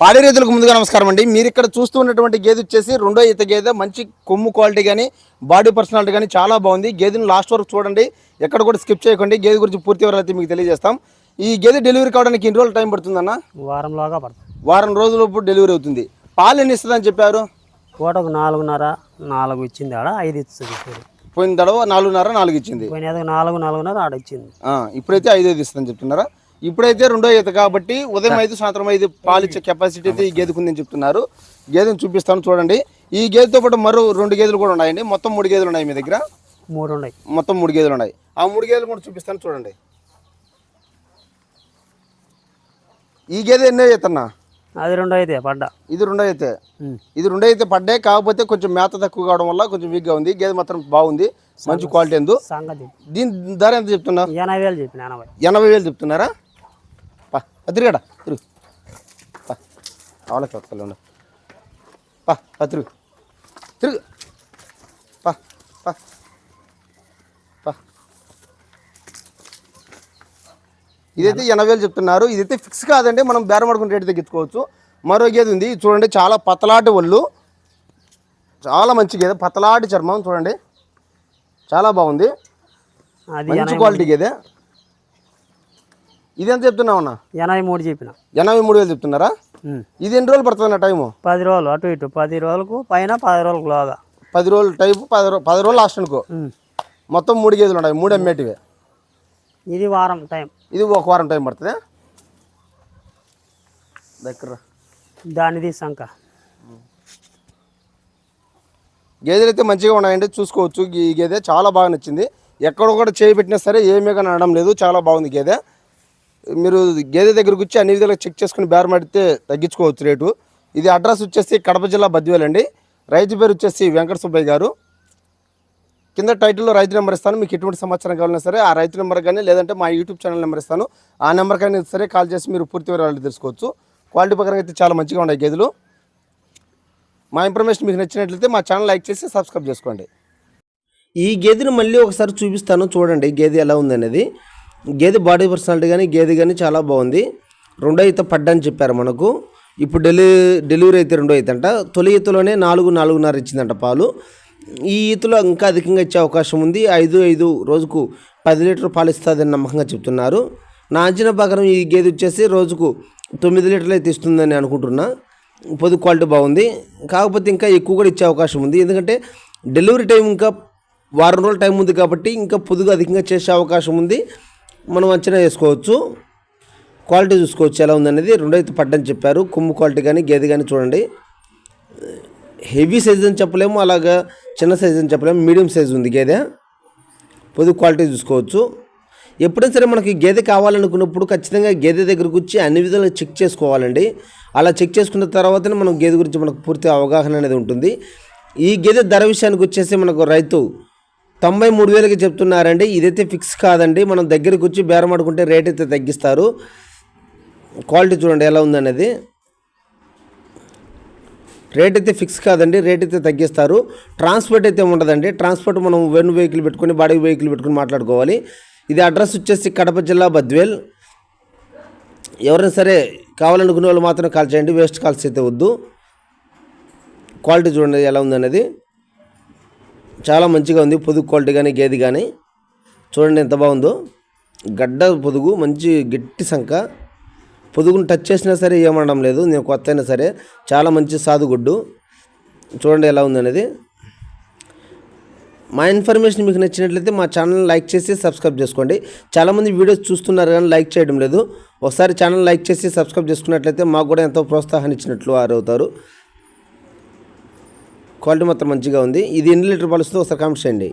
పాడి రైతులకు ముందుగా నమస్కారం అండి. మీరు ఇక్కడ చూస్తున్నటువంటి గేదె వచ్చేసి రెండో ఈత గేదె మంచి కొమ్ము క్వాలిటీ కానీ బాడీ పర్సనాలిటీ కానీ చాలా బాగుంది. గేదెని లాస్ట్ వరకు చూడండి. ఎక్కడ కూడా స్కిప్ చేయకండి. గేదె గురించి పూర్తి వివరాలు అయితే మీకు తెలియజేస్తాం. ఈ గేదె డెలివరీ కావడానికి ఎన్ని రోజులు టైం పడుతుందన్న? వారంలోగా పడుతుంది. వారం రోజులప్పుడు డెలివరీ అవుతుంది. పాలు ఎన్ని ఇస్తుందని చెప్పారు? పూటకు నాలుగున్నర నాలుగు ఇచ్చింది ఆడ ఐదు ఇస్తుంది పోయిన తడవ నాలుగున్నర నాలుగు ఇచ్చింది. పోయిన నాలుగు నాలుగున్నర ఆడ ఇచ్చింది. ఇప్పుడైతే ఐదు ఐదు ఇస్తుందని చెప్తున్నారా? ఇప్పుడైతే రెండో ఈత కాబట్టి ఉదయం ఐదు సాయంత్రం ఐదు పాలు ఇచ్చే కెపాసిటీ అయితే ఈ గేదెకు ఉందని చెప్తున్నారు. గేదెని చూపిస్తాను చూడండి. ఈ గేదెతో పాటు మరో రెండు గేదెలు కూడా ఉన్నాయండి. మొత్తం మూడు గేదెలు ఉన్నాయి మీ దగ్గర? మూడు ఉన్నాయి మొత్తం మూడు గేదెలు ఉన్నాయి. ఆ మూడు గేదెలు కూడా చూపిస్తాను చూడండి. ఈ గేదె ఎన్నో అవుతున్నా అది రెండో అయితే పడ్డా. ఇది రెండో అయితే. ఇది రెండో అయితే పడ్డాయి కాకపోతే కొంచెం మేత తక్కువ కావడం వల్ల కొంచెం వీక్గా ఉంది. గేదె మాత్రం బాగుంది. మంచి క్వాలిటీ ఎందు. సంగతి. దీని ధర ఎంత చెప్తున్నా ఎనభై వేలు చెప్పిన ఎనభై వేలు చెప్తున్నారా? పా తిరిగాడా తిరుగు. పా అవలకి వస్తలే ఉండు. పా పా తిరుగు. తిరుగు. పా పా. పా. ఇదైతే ఎనభై వేలు చెప్తున్నారు. ఇదైతే ఫిక్స్ కాదండి మనం బేరం పడుకుని రేటు తగ్గించుకోవచ్చు మరో గేదె ఉంది చూడండి చాలా పతలాటి ఒళ్ళు. చాలా మంచి గేదె పతలాటి చర్మం చూడండి. చాలా బాగుంది. మంచి క్వాలిటీ గేదె. ఇది ఎంత చెప్తున్నావు అన్న? ఎనభై మూడు చెప్పిన. ఎనభై మూడు వేలు చెప్తున్నారా. ఇది ఎన్ని రోజులు పడుతుంది అన్న టైము? పది రోజులు అటు ఇటు. పది రోజులకు పైన పది రోజులకు లోగా. పది రోజులు టైపు పది రోజు పది రోజులు లాస్ట్ అనుకో. మొత్తం మూడు గేదెలు ఉన్నాయి మూడు అమ్మేటివే ఇది వారం టైం. ఇది ఒక వారం టైం పడుతుంది? దగ్గర. దానిది సంక గేదెలు అయితే మంచిగా ఉన్నాయండి చూసుకోవచ్చు. ఈ గేదె చాలా బాగా నచ్చింది. ఎక్కడ కూడా చేయి పెట్టినా సరే ఏమీ కానీ అనడం లేదు చాలా బాగుంది గేదె. మీరు గేదె దగ్గరకు వచ్చి అన్ని విధాలుగా చెక్ చేసుకుని బేరం తగ్గించుకోవచ్చు రేటు. ఇది అడ్రస్ వచ్చేసి కడప జిల్లా బద్వేల్ అండి. రైతు పేరు వచ్చేసి వెంకట సుబ్బయ్య గారు. కింద టైటిల్లో రైతు నెంబర్ ఇస్తాను. మీకు ఎటువంటి సమాచారం కావాలన్నా సరే ఆ రైతు నెంబర్ కానీ లేదంటే మా యూట్యూబ్ ఛానల్ నెంబర్ ఇస్తాను. ఆ నెంబర్ కానీ సరే కాల్ చేసి మీరు పూర్తి వివరాలు తెలుసుకోవచ్చు. క్వాలిటీ ప్రకారం అయితే చాలా మంచిగా ఉన్నాయి గేదెలు. మా ఇన్ఫర్మేషన్ మీకు నచ్చినట్లయితే మా ఛానల్ లైక్ చేసి సబ్స్క్రైబ్ చేసుకోండి. ఈ గేదెను మళ్ళీ ఒకసారి చూపిస్తాను. చూడండి గేదె ఎలా ఉందనేది. గేదె బాడీ పర్సనాలిటీ కానీ గేదె కానీ చాలా బాగుంది. రెండో ఈత పడ్డని చెప్పారు మనకు. ఇప్పుడు డెలి డెలివరీ అయితే రెండో ఈత అంట. తొలి ఈతలోనే నాలుగు నాలుగున్నర ఇచ్చిందంట పాలు. ఈ ఈతలో ఇంకా అధికంగా ఇచ్చే అవకాశం ఉంది. ఐదు ఐదు రోజుకు పది లీటర్ పాలు ఇస్తుందని నమ్మకంగా చెప్తున్నారు. నా అంచనా ప్రకారం ఈ గేదె వచ్చేసి రోజుకు తొమ్మిది లీటర్లు అయితే ఇస్తుందని అనుకుంటున్నా. పొద్దు క్వాలిటీ బాగుంది. కాకపోతే ఇంకా ఎక్కువ కూడా ఇచ్చే అవకాశం ఉంది. ఎందుకంటే డెలివరీ టైం ఇంకా వారం రోజుల టైం ఉంది కాబట్టి ఇంకా పొదుగు అధికంగా చేసే అవకాశం ఉంది. మనం అంచనా వేసుకోవచ్చు. క్వాలిటీ చూసుకోవచ్చు. ఎలా ఉందనేది రెండైతే పడ్డని చెప్పారు. కొమ్ము క్వాలిటీ కానీ గేదె కానీ చూడండి. హెవీ సైజ్ అని చెప్పలేము. అలాగా చిన్న సైజ్ అని చెప్పలేము. మీడియం సైజ్ ఉంది గేదె. పొదుగు క్వాలిటీ చూసుకోవచ్చు. ఎప్పుడైనా సరే మనకి గేదె కావాలనుకున్నప్పుడు ఖచ్చితంగా గేదె దగ్గరకు వచ్చి అన్ని విధాలుగా చెక్ చేసుకోవాలండి. అలా చెక్ చేసుకున్న తర్వాతనే మనం గేదె గురించి మనకు పూర్తి అవగాహన అనేది ఉంటుంది. ఈ గేదె ధర విషయానికి వచ్చేసి మనకు రైతు తొంభై మూడు వేలకి చెప్తున్నారండి. ఇదైతే ఫిక్స్ కాదండి. మనం దగ్గరికి వచ్చి బేరం ఆడుకుంటే రేట్ అయితే తగ్గిస్తారు. క్వాలిటీ చూడండి ఎలా ఉందనేది. రేట్ అయితే ఫిక్స్ కాదండి. రేట్ అయితే తగ్గిస్తారు. ట్రాన్స్పోర్ట్ అయితే ఉండదండి. ట్రాన్స్పోర్ట్ మనం వెన్ వెహికల్ పెట్టుకొని బాడీ వెహికల్ పెట్టుకొని మాట్లాడుకోవాలి. ఇది అడ్రస్ వచ్చేసి కడప జిల్లా బద్వేల్. ఎవరైనా సరే కావాలనుకునే వాళ్ళు మాత్రం కాల్ చేయండి. వేస్ట్ కాల్స్ అయితే వద్దు. క్వాలిటీ చూడండి ఎలా ఉందనేది. చాలా మంచిగా ఉంది. పొదుగు క్వాలిటీ కానీ గేది కానీ చూడండి ఎంత బాగుందో. గడ్డ పొదుగు మంచి గట్టి సంఖ పొదుగును టచ్ చేసినా సరే ఏమనడం లేదు. నేను కొత్త అయినా సరే చాలా మంచి సాధుగుడ్డు చూడండి ఎలా ఉందనేది. మా ఇన్ఫర్మేషన్ మీకు నచ్చినట్లయితే మా ఛానల్ లైక్ చేసి సబ్స్క్రైబ్ చేసుకోండి. చాలామంది వీడియోస్ చూస్తున్నారు కానీ లైక్ చేయడం లేదు. ఒకసారి ఛానల్ లైక్ చేసి సబ్స్క్రైబ్ చేసుకున్నట్లయితే మాకు కూడా ఎంతో ప్రోత్సాహాన్ని ఇచ్చినట్లు వారు అవుతారు. క్వాలిటీ మాత్రం మంచిగా ఉంది. ఇది ఎన్ని లీటర్ పాలు వస్తుందో ఒకసారి కామెంట్ చేయండి.